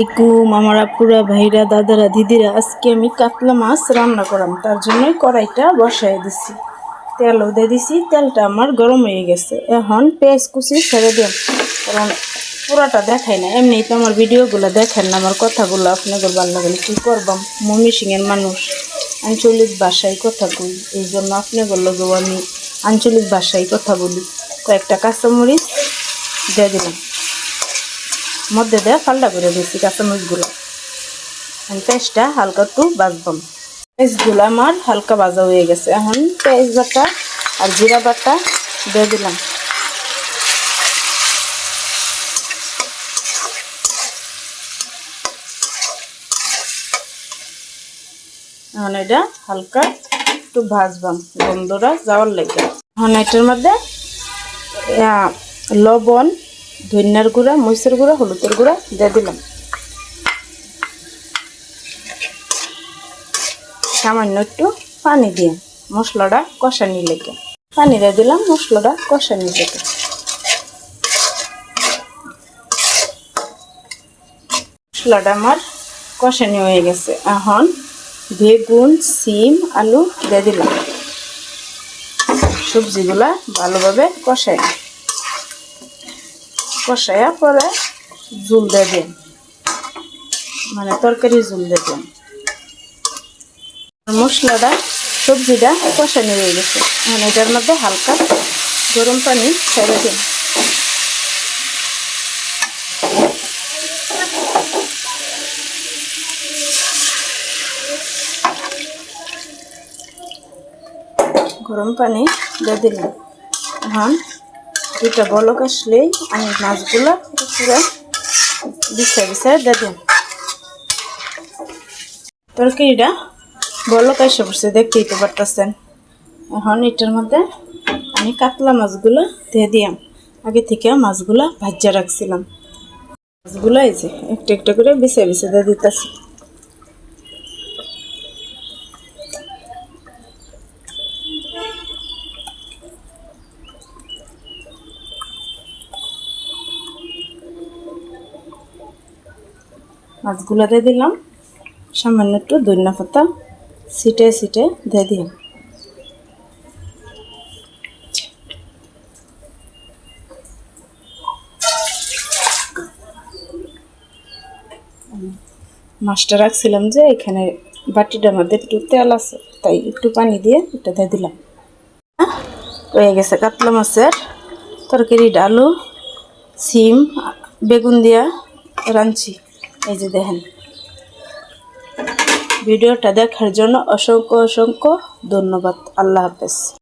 আসসালামাইকুম আমার আপুরা, ভাইরা, দাদারা, দিদিরা, আজকে আমি কাতলা মাছ রান্না করাম। তার জন্যই কড়াইটা বসাই দিছি। তেলও দিয়ে দিছি, তেলটা আমার গরম হয়ে গেছে। এখন পেঁয়াজ কুচি ছেড়ে দিন কারণ পুরাটা দেখাই না এমনি তো আমার ভিডিওগুলো দেখেন না, আমার কথাগুলো আপনাদের ভালো লাগলে কী করবাম? সিংয়ের মানুষ। আঞ্চলিক ভাষায় কথা কই। এই জন্য আপনাদের লগেও আমি আঞ্চলিক ভাষায় কথা বলি। কয়েকটা কাঁচামরিচ দিয়ে দিলাম। মধ্যে দেয়া ফাল্টা করে দিচ্ছি কাঁচামরিচগুলো পেঁয়াজটা হালকা একটু বাজবাম পেঁয়াজগুলো আমার হালকা ভাজা হয়ে গেছে। এখন পেঁয়াজ বাটা আর জিরা বাটা দিয়ে দিলাম। এখন এটা হালকা একটু ভাজবাম গন্ধটা যাওয়ার লাগে। এখন এটার মধ্যে লবণ ধনিয়ার গুঁড়া, মরিচের গুঁড়া, হলুদের গুঁড়া দিয়ে দিলাম। সামান্য একটু পানি দিয়ে মশলাটা কষানি লেগে। পানি দিয়ে দিলাম মশলাটা কষানি লেগে। মশলাটা আমার কষানি হয়ে গেছে। এখন বেগুন, সিম, আলু দিয়ে দিলাম। সবজিগুলা ভালোভাবে কষাই। কষাইয়া পরে জুল দেবেন মানে তরকারি জুল দেবেন মশলাটা, সবজিটা কষানি হয়ে গেছে। মানে এটার মধ্যে হালকা গরম পানি ছেড়ে দিন গরম পানি দিয়ে দিলাম। এখন দুটা বলক আসলেই আমি মাছগুলো পুরো বিছা বিছা দিয়ে দিন। তরকারিটা বলক এসে পড়ছে, দেখতেই তো পারতেছেন। এখন এটার মধ্যে আমি কাতলা মাছগুলো দিয়ে দিয়াম। আগে থেকে মাছগুলো ভাজ্যা রাখছিলাম। মাছগুলো এই যে একটু একটু করে বিছে বিছে দিয়ে দিতেছি। মাছগুলো দিয়ে দিলাম। সামান্য একটু ধনিয়া পাতা সিটে সিটে দিয়ে দিলাম। মাছটা রাখছিলাম যে এখানে বাটিটার মধ্যে একটু তেল আছে তাই একটু পানি দিয়ে এটা দিয়ে দিলাম। আহ, হয়ে গেছে কাতলা মাছের তরকারি ডালু সিম বেগুন দিয়া রাঁধছি। এই যে দেখেন। ভিডিওটা দেখার জন্য অসংখ্য অসংখ্য ধন্যবাদ। আল্লাহ হাফেজ।